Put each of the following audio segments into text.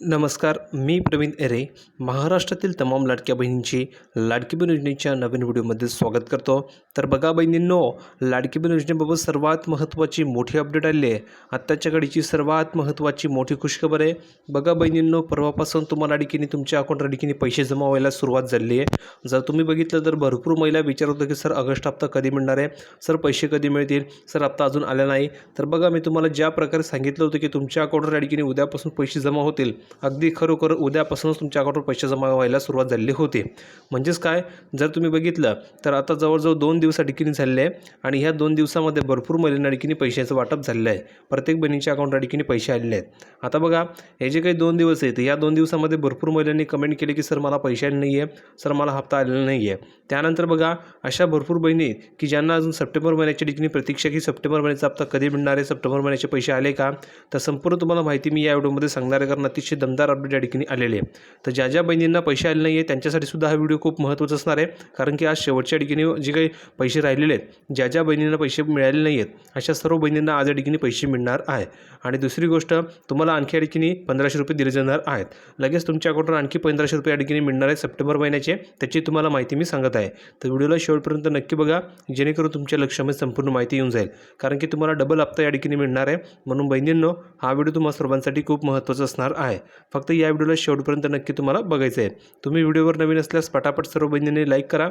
नमस्कार मी प्रवीण एरे. महाराष्ट्रातील तमाम लाडक्या बहिणींची लाडकी बहीण योजनेच्या नवीन व्हिडिओमध्ये स्वागत करतो. तर बघा बहिणींनो लाडकी बहीण योजनेबाबत सर्वात महत्त्वाची मोठी अपडेट आली आहे. आत्ताच्या घडीची सर्वात महत्त्वाची मोठी खुशखबर आहे. बघा बहिणींनो परवापासून तुम्हाला अडकीने तुमच्या अकाउंट अडकीने पैसे जमा व्हायला सुरुवात झाली आहे. जर तुम्ही बघितलं तर भरपूर महिला विचारत होतं की सर ऑगस्ट हप्ता कधी मिळणार आहे? सर पैसे कधी मिळतील? सर हप्ता अजून आला नाही. तर बघा मी तुम्हाला ज्या प्रकारे सांगितलं होतं की तुमच्या अकाउंटवर अडकीने उद्यापासून पैसे जमा होतील अगदी खरोखर उद्यापासूनच तुमच्या अकाउंटवर पैसे जमा व्हायला सुरुवात झालेली होती. म्हणजेच काय? जर तुम्ही बघितलं तर आता जवळजवळ दोन दिवस अडकीने झालेले आहे आणि ह्या दोन दिवसामध्ये भरपूर महिलांना अडकीने पैशाचं वाटप झालेलं आहे. प्रत्येक बहिणीच्या अकाउंट अडकीने पैसे आलेले आहेत. आता बघा हे जे काही दोन दिवस आहेत या दोन दिवसामध्ये भरपूर महिलांनी कमेंट केली की सर मला पैसे आले नाही आहे सर मला हप्ता आलेला नाही आहे त्यानंतर बघा अशा भरपूर बहिणी की ज्यांना अजून सप्टेंबर महिन्याच्या ठिकाणी प्रतीक्षा की सप्टेंबर महिन्याचा हप्ता कधी मिळणार आहे? सप्टेंबर महिन्याचे पैसे आले का? तर संपूर्ण तुम्हाला माहिती मी या व्हिडिओमध्ये सांगणार आहे कारण अतिशय दमदार अपडेट या ठिकाणी आलेले आहे. तर ज्या ज्या बहिणींना पैसे आले नाही आहे त्यांच्यासाठी सुद्धा हा व्हिडिओ खूप महत्त्वाचा असणार आहे. कारण की आज शेवटच्या ठिकाणी जे काही पैसे राहिलेले आहेत ज्या ज्या बहिणींना पैसे मिळाले नाही आहेत अशा सर्व बहिणींना आज या ठिकाणी पैसे मिळणार आहे आणि दुसरी गोष्ट तुम्हाला आणखी या ठिकाणी पंधराशे रुपये दिले जाणार आहेत. लगेच तुमच्या अकाउंटवर आणखी पंधराशे रुपये या ठिकाणी मिळणार आहे सप्टेंबर महिन्याचे. त्याची तुम्हाला माहिती मी सांगत आहे. तर व्हिडिओला शेवटपर्यंत नक्की बघा जेणेकरून तुमच्या लक्षामध्ये संपूर्ण माहिती येऊन जाईल. कारण की तुम्हाला डबल हप्ता या ठिकाणी मिळणार आहे. म्हणून बहिणींनो हा व्हिडिओ तुम्हाला सर्वांसाठी खूप महत्त्वाचा असणार आहे. फक्त या व्हिडिओला शेवटपर्यंत नक्की तुम्हाला बघायचं आहे. तुम्ही व्हिडिओवर नवीन असल्यास पटापट सर्व बहिणींनी लाईक करा.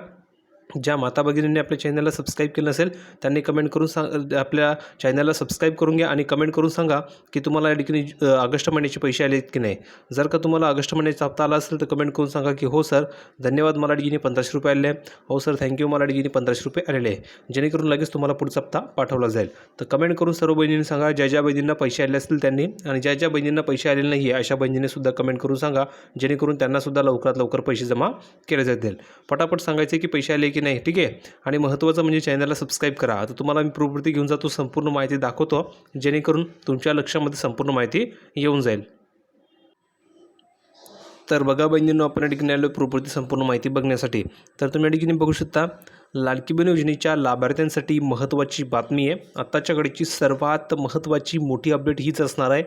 ज्या माता भगिनींनी आपल्या चॅनलला सबस्क्राईब केलं नसेल त्यांनी कमेंट करून सांग आपल्या चॅनलला सबस्क्राईब करून घ्या आणि कमेंट करून सांगा की तुम्हाला या ठिकाणी ऑगस्ट महिन्याचे पैसे आले आहेत की नाही. जर का तुम्हाला ऑगस्ट महिन्याचा हप्ता आला असेल तर कमेंट करून सांगा की हो सर धन्यवाद मला डिगिनी पंधराशे रुपये आले हो सर थँक्यू मला डिगिनी पंधराशे रुपये आलेले आहे हो, जेणेकरून लगेच तुम्हाला पुढचा हप्ता पाठवला जाईल. तर कमेंट करून सर्व बहिणींनी सांगा ज्या ज्या बहिणींना पैसे आले असतील त्यांनी आणि ज्या ज्या बहिणींना पैसे आलेले नाही आहे अशा बहिणींनी सुद्धा कमेंट करून सांगा जेणेकरून त्यांनासुद्धा लवकरात लवकर पैसे जमा केले जातील. पटापट सांगायचे की पैसे आले की नाही ठीक आहे? आणि महत्त्वाचं म्हणजे चॅनलला सबस्क्राईब करा. आता तुम्हाला मी प्रवृत्ती घेऊन जातो संपूर्ण माहिती दाखवतो जेणेकरून तुमच्या लक्षामध्ये संपूर्ण माहिती येऊन जाईल. तर बघा बहिणींनो आपण या ठिकाणी आलो प्रॉपर्टी संपूर्ण माहिती बघण्यासाठी. तर तुम्ही या ठिकाणी बघू शकता लाडकी बहीण योजनेच्या लाभार्थ्यांसाठी महत्त्वाची बातमी आहे. आत्ताच्या घडीची सर्वात महत्त्वाची मोठी अपडेट हीच असणार आहे.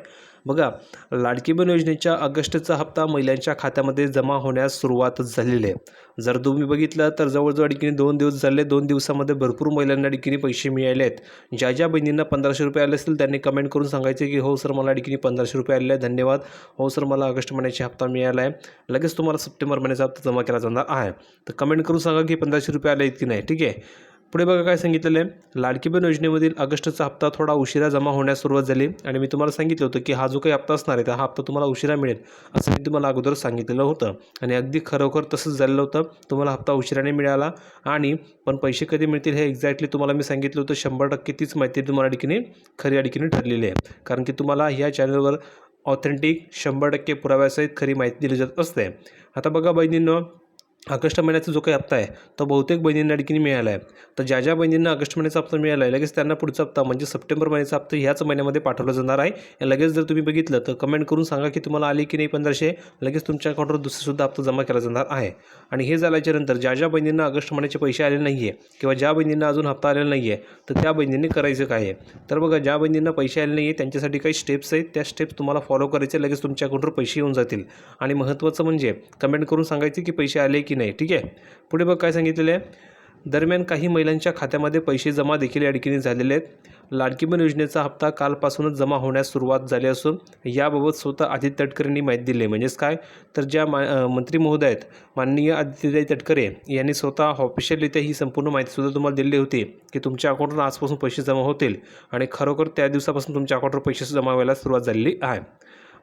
बघा लाडकी बहीण योजनेच्या ऑगस्टचा हप्ता महिलांच्या खात्यामध्ये जमा होण्यास सुरुवात झालेली आहे. जर तुम्ही बघितलं तर जवळजवळ ठिकाणी दोन दिवस झाले दोन दिवसामध्ये भरपूर महिलांना ठिकाणी पैसे मिळाले आहेत. ज्या ज्या बहिणींना पंधराशे रुपये आले असतील त्यांनी कमेंट करून सांगायचे की हो सर मला ठिकाणी पंधराशे रुपये आले आहे धन्यवाद. हो सर मला ऑगस्ट महिन्याचा हप्ता मिळाला आहे. लगेच तुम्हाला सप्टेंबर महिन्याचा हप्ता जमा केला जाणार आहे. तर कमेंट करून सांगा की पंधराशे रुपये आले आहेत की नाही? ठीक आहे. पुढे बघा काय सांगितलेलं आहे. लाडकी बहीण योजनेमधील ऑगस्टचा हप्ता थोडा उशिरा जमा होण्यास सुरुवात झाली. आणि मी तुम्हाला सांगितलं होतं की हा जो काही हप्ता असणार आहे तर हा हप्ता तुम्हाला उशिरा मिळेल असं मी तुम्हाला अगोदर सांगितलेलं होतं. आणि अगदी खरोखर तसंच झालेलं होतं. तुम्हाला हप्ता उशिराने मिळाला आणि पण पैसे कधी मिळतील हे एक्झॅक्टली तुम्हाला मी सांगितलं होतं. शंभर टक्के तीच माहिती तुम्हाला ठिकाणी खरी अडकीने ठरलेली आहे. कारण की तुम्हाला ह्या चॅनलवर ऑथेंटिक शंभर टक्के पुराव्यासहित खरी माहिती दिली जात असते. आता बघा बहिणींनो ऑगस्ट महिन्याचा जो काही हप्ता आहे तो बहुतेक बहिणींना अडकीने मिळाला आहे. तर ज्या ज्या बहिणींना ऑगस्ट महिन्याचा हप्ता मिळाला आहे लगेच त्यांना पुढचा हप्ता म्हणजे सप्टेंबर महिन्याचा हप्ता ह्याच महिन्यामध्ये पाठवला जाणार आहे. लगेच जर तुम्ही बघितलं तर कमेंट करून सांगा की तुम्हाला आले की नाही पंधराशे लगेच तुमच्या अकाउंटवर दुसरीसुद्धा हप्ता जमा केला जाणार आहे. आणि हे झाल्याच्यानंतर ज्या ज्या बहिणींना ऑगस्ट महिन्याचे पैसे आले नाही आहे किंवा ज्या बहिणींना अजून हप्ता आलेला नाही आहे तर त्या बहिणींनी करायचं काय आहे? तर बघा ज्या बहिणींना पैसे आले नाही आहे त्यांच्यासाठी काही स्टेप्स आहेत. त्या स्टेप्स तुम्हाला फॉलो करायचे लगेच तुमच्या अकाउंटवर पैसे येऊन जातील. आणि महत्त्वाचं म्हणजे कमेंट करून सांगायचे की पैसे आले की नाही ठीक आहे? पुढे बघ काय सांगितलेलं आहे. दरम्यान काही महिलांच्या खात्यामध्ये पैसे जमा देखील या ठिकाणी झालेले आहेत. लाडकीबन योजनेचा हप्ता कालपासूनच जमा होण्यास सुरुवात झाली असून याबाबत स्वतः आदित्य तटकरेंनी माहिती दिली आहे. म्हणजेच काय? तर ज्या मा मंत्री महोदय आहेत माननीय आदित्यताई तटकरे यांनी स्वतः ऑफिशियलरित्या ही संपूर्ण माहितीसुद्धा तुम्हाला दिली होती की तुमच्या अकाउंटवर आजपासून पैसे जमा होतील आणि खरोखर त्या दिवसापासून तुमच्या अकाउंटवर पैसे जमा व्हायला सुरुवात झालेली आहे.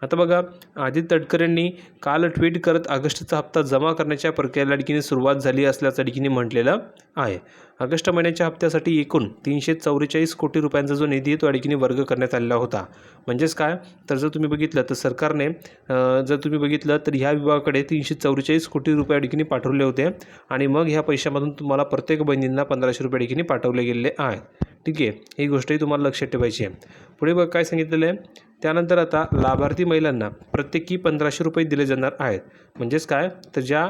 आता बघा आदित्य तटकरेंनी काल ट्विट करत ऑगस्टचा हप्ता जमा करण्याच्या प्रक्रियेला डिकीने सुरुवात झाली असल्याचं ठिकाणी म्हटलेलं आहे. ऑगस्ट महिन्याच्या हप्त्यासाठी एकूण तीनशे चौवेचाळीस कोटी रुपयांचा जो निधी आहे तो अडकीने वर्ग करण्यात आलेला होता. म्हणजेच काय? तर जर तुम्ही बघितलं तर सरकारने जर तुम्ही बघितलं तर ह्या विभागाकडे तीनशे चौवेचाळीस कोटी रुपये अडकीने पाठवले होते आणि मग ह्या पैशामधून तुम्हाला प्रत्येक बहिणींना पंधराशे रुपये अडकीने पाठवले गेलेले आहे ठीक आहे ही गोष्टही तुम्हाला लक्षात ठेवायची आहे. पुढे बघ काय सांगितलेलं आहे. त्यानंतर आता लाभार्थी महिलांना प्रत्येकी पंधराशे रुपये दिले जाणार आहेत. म्हणजेच काय? तर ज्या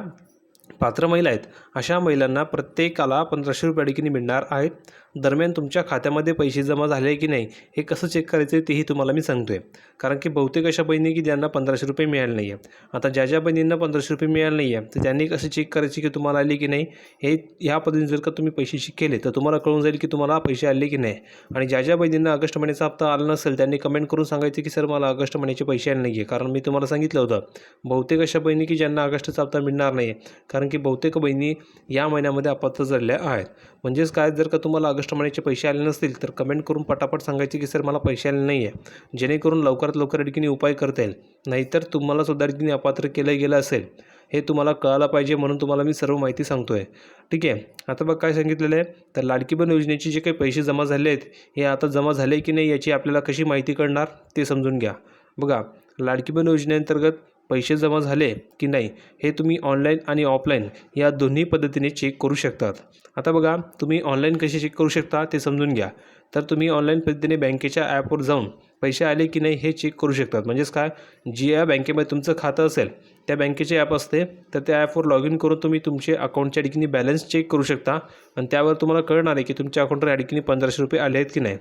पात्र महिला आहेत अशा महिलांना प्रत्येकाला पंधराशे रुपये अडकीने मिळणार आहेत. दरम्यान तुमच्या खात्यामध्ये पैसे जमा झाले की नाही हे कसं चेक करायचं तेही तुम्हाला मी सांगतो आहे कारण की बहुतेक अशा बहिणी की ज्यांना पंधराशे रुपये मिळाले नाही आहे आता ज्या ज्या बहिणींना पंधराशे रुपये मिळाले नाही आहे तर त्यांनी कसं चेक करायचे की तुम्हाला आले की नाही? हे ह्या पद्धतीने जर का तुम्ही पैसे केले तर तुम्हाला कळून जाईल की तुम्हाला पैसे आले की नाही. आणि ज्या ज्या बहिणींना ऑगस्ट महिन्याचा हप्ता आला नसेल त्यांनी कमेंट करून सांगायचं की सर मला ऑगस्ट महिन्याचे पैसे आले नाही आहे कारण मी तुम्हाला सांगितलं होतं बहुतेक अशा बहिणी की ज्यांना ऑगस्टचा हप्ता मिळणार नाही आहे कारण की बहुतेक बहिणी या महिन्यामध्ये अपात्र झालेल्या आहेत. म्हणजेच काय जर का तुम्हाला ऑगस्ट महिन्याचे पैसे आले नसतील तर कमेंट करून पटापट सांगायचे की सर मला पैसे आले नाही आहे जेणेकरून लवकरात लवकर अडकीने उपाय करता येईल. नाहीतर तुम्हाला सुद्धा अपात्र केलं गेलं असेल. हे तुम्हाला कळायला पाहिजे म्हणून तुम्हाला मी सर्व माहिती सांगतो आहे ठीक आहे. आता बघ काय सांगितलेलं आहे. तर लाडकी बन योजनेचे जे काही पैसे जमा झाले आहेत हे आता जमा झाले की नाही याची आपल्याला कशी माहिती कळणार ते समजून घ्या. बघा लाडकी बन योजनेअंतर्गत पैसे जमा झाले की नाही हे तुम्ही ऑनलाईन आणि ऑफलाईन या दोन्ही पद्धतीने चेक करू शकतात. आता बघा तुम्ही ऑनलाईन कसे चेक करू शकता ते समजून घ्या. तर तुम्ही ऑनलाईन पद्धतीने बँकेच्या ॲपवर जाऊन पैसे आले की नाही हे चेक करू शकतात. म्हणजेच काय? जी या बँकेमध्ये तुमचं खातं असेल त्या बँकेचे ॲप असते तर त्या ॲपवर लॉग इन करून तुम्ही तुमचे अकाउंटच्या ठिकाणी बॅलन्स चेक करू शकता. आणि त्यावर तुम्हाला कळणार आहे की तुमच्या अकाउंटवर या ठिकाणी पंधराशे रुपये आले आहेत की नाही.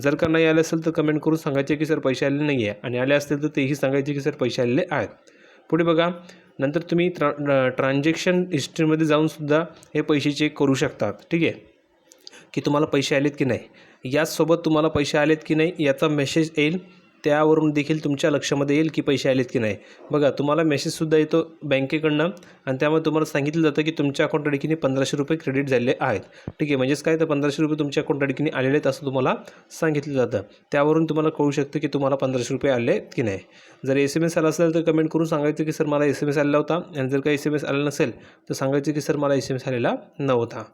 जर का नाही आले असेल तर कमेंट करून सांगायचे की सर पैसे आले नाही आहे आणि आले असतील तर तेही सांगायचे की सर पैसे आलेले आहेत. पुढे बघा नंतर तुम्ही ट्रा ट्रान्झॅक्शन हिस्ट्रीमध्ये जाऊनसुद्धा हे पैसे चेक करू शकतात. ठीक आहे? की तुम्हाला पैसे आलेत की नाही. याचसोबत तुम्हाला पैसे आलेत की नाही याचा मेसेज येईल. त्यावरून देखील तुमच्या लक्षामध्ये येईल की पैसे आलेत की नाही. बघा तुम्हाला मेसेजसुद्धा येतो बँकेकडनं आणि त्यामुळे तुम्हाला सांगितलं जातं की तुमच्या अकाउंट ठिकाणी पंधराशे रुपये क्रेडिट झालेले आहेत. ठीक आहे म्हणजेच काय तर पंधराशे रुपये तुमच्या अकाउंट ठिकाणी आलेले आहेत असं तुम्हाला सांगितलं जातं. त्यावरून तुम्हाला कळू शकतं की तुम्हाला पंधराशे रुपये आले की नाही. जर एस एम एस आला असेल तर कमेंट करून सांगायचं की सर मला एस एम एस आलेला होता. आणि जर का एस एम एस आला नसेल तर सांगायचं की सर मला एस एम एस आलेला नव्हता.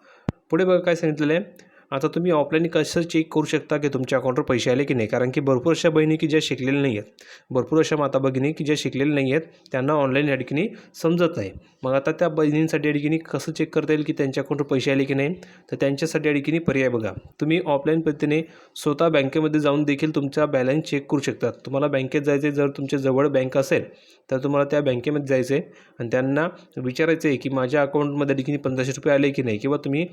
पुढे बघा काय सांगितलेलं आहे. आता तुम्ही ऑफलाईन कसं चेक करू शकता की तुमच्या अकाउंटवर पैसे आले की नाही? कारण की भरपूर अशा बहिणी की ज्या शिकलेल्या नाही आहेत. भरपूर अशा माता भगिनी की ज्या शिकलेल्या नाही आहेत त्यांना ऑनलाईन या ठिकाणी समजत नाही. मग आता त्या बहिणींसाठी या कसं चेक करता येईल की त्यांच्या अकाउंटवर पैसे आले की नाही? तर त्यांच्यासाठी या पर्याय बघा. तुम्ही ऑफलाईन पद्धतीने स्वतः बँकेमध्ये जाऊन देखील तुमचा बॅलन्स चेक करू शकतात तुम्हाला बँकेत जायचे जर तुमच्या जवळ बँक असेल तर तुम्हाला त्या बँकेमध्ये जायचं आहे आणि त्यांना विचारायचं आहे की माझ्या अकाउंटमध्ये ठिकाणी पंधराशे रुपये आले की नाही? किंवा तुम्ही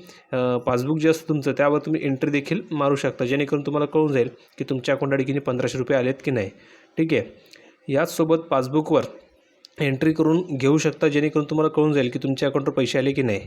पासबुक जे असतं तुमचं त्यावर तुम्ही एंट्री देखील मारू शकता जेणेकरून तुम्हाला कळून जाईल की तुमच्या अकाउंट अडकीने पंधराशे रुपये आलेत की नाही. ठीक आहे? याचसोबत पासबुकवर एंट्री करून घेऊ शकता जेणेकरून तुम्हाला कळून जाईल की तुमच्या अकाउंटवर पैसे आले की नाही.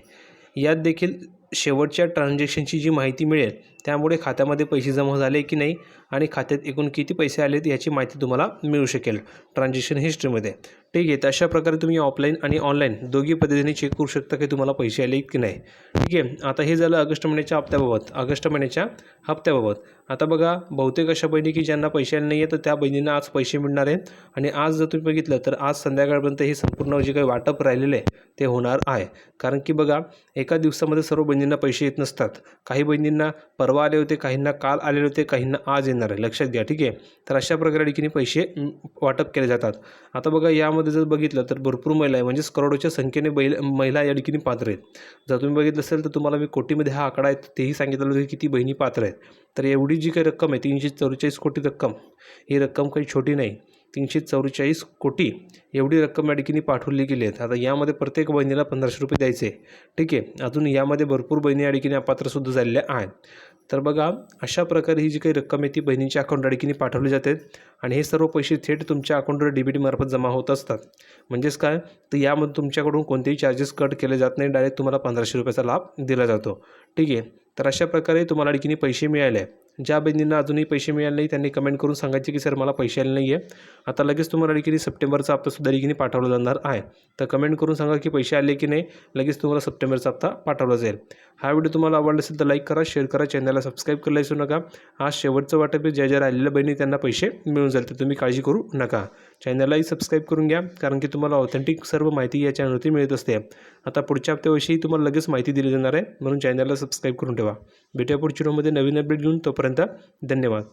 यात देखील शेवटच्या ट्रान्झॅक्शनची जी माहिती मिळेल त्यामुळे खात्यामध्ये पैसे जमा झाले की नाही आणि खात्यात एकूण किती पैसे आलेत याची माहिती तुम्हाला मिळू शकेल. ट्रान्झॅक्शन हिस्ट्रीमध्ये. ठीक आहे तर अशा प्रकारे तुम्ही ऑफलाईन आणि ऑनलाईन दोघी पद्धतीने चेक करू शकता की तुम्हाला पैसे आले की नाही. ठीक आहे आता हे झालं ऑगस्ट महिन्याच्या हप्त्याबाबत. ऑगस्ट महिन्याच्या हप्त्याबाबत. आता बघा बहुतेक अशा बहिणी की ज्यांना पैसे आले नाही आहे तर त्या बहिणींना आज पैसे मिळणार आहेत. आणि आज जर तुम्ही बघितलं तर आज संध्याकाळपर्यंत हे संपूर्ण जे काही वाटप राहिलेलं आहे ते होणार आहे. कारण की बघा एका दिवसामध्ये सर्व बहिणी बहिणींना पैसे येत नसतात. काही बहिणींना परवा आले होते काहींना काल आलेले होते काहींना आज येणार आहे. लक्षात घ्या ठीक आहे? तर अशा प्रकारे ठिकाणी पैसे वाटप केले जातात. आता बघा यामध्ये जर बघितलं तर भरपूर महिला आहे. म्हणजेच करोडोच्या संख्येने बैल महिला या ठिकाणी पात्र आहेत. जर तुम्ही बघितलं असेल तर तुम्हाला मी कोटीमध्ये हा आकडा आहे तेही सांगितलं होतं की किती बहिणी पात्र आहेत. तर एवढी जी काही रक्कम आहे तीनशे चौवेचाळीस कोटी रक्कम ही रक्कम काही छोटी नाही. तीनशे चौवेचाळीस कोटी एवढी रक्कम या ठिकाणी पाठवली गेली आहेत. आता यामध्ये प्रत्येक बहिणीला पंधराशे रुपये द्यायचे ठीक आहे. अजून यामध्ये भरपूर बहिणी या ठिकाणी अपात्रसुद्धा झालेल्या आहेत. तर बघा अशा प्रकारे ही जी काही रक्कम आहे ती बहिणींच्या अकाउंट ठिकाणी पाठवली जाते आणि हे सर्व पैसे थेट तुमच्या अकाउंटवर डी बी टीमार्फत जमा होत असतात. म्हणजेच काय? तर यामध्ये तुमच्याकडून कोणतेही चार्जेस कट केले जात नाही. डायरेक्ट तुम्हाला पंधराशे रुपयाचा लाभ दिला जातो. ठीक आहे. तर अशा प्रकारे तुम्हाला ठिकाणी पैसे मिळाले ज्या बहिणींना अजूनही पैसे मिळाले नाही त्यांनी कमेंट करून सांगायचे की सर मला पैसे आले नाही आहे आता लगेच तुम्हाला ठिकाणी सप्टेंबरचा हप्तासुद्धा ठिकाणी पाठवला जाणार आहे. तर कमेंट करून सांगा की पैसे आले की नाही लगेच तुम्हाला सप्टेंबरचा हप्ता पाठवला जाईल. हा व्हिडिओ तुम्हाला आवडला असेल तर लाईक करा शेअर करा चॅनलला सबस्क्राईब करायला विसरू नका. आज शेवटचं वाटप ज्या ज्या राहिलेल्या बहिणी त्यांना पैसे मिळून जाईल तर तुम्ही काळजी करू नका. चॅनललाही सबस्क्राईब करून घ्या कारण की तुम्हाला ऑथेंटिक सर्व माहिती या चॅनलवरती मिळत असते. आता पुढच्या हप्त्याविषयी तुम्हाला लगेच माहिती दिली जाणार आहे. म्हणून चॅनलला सबस्क्राईब करून ठेवा. भेटूया पुढच्या व्हिडिओमध्ये नवीन अपडेट घेऊन तोपर्यंत धन्यवाद.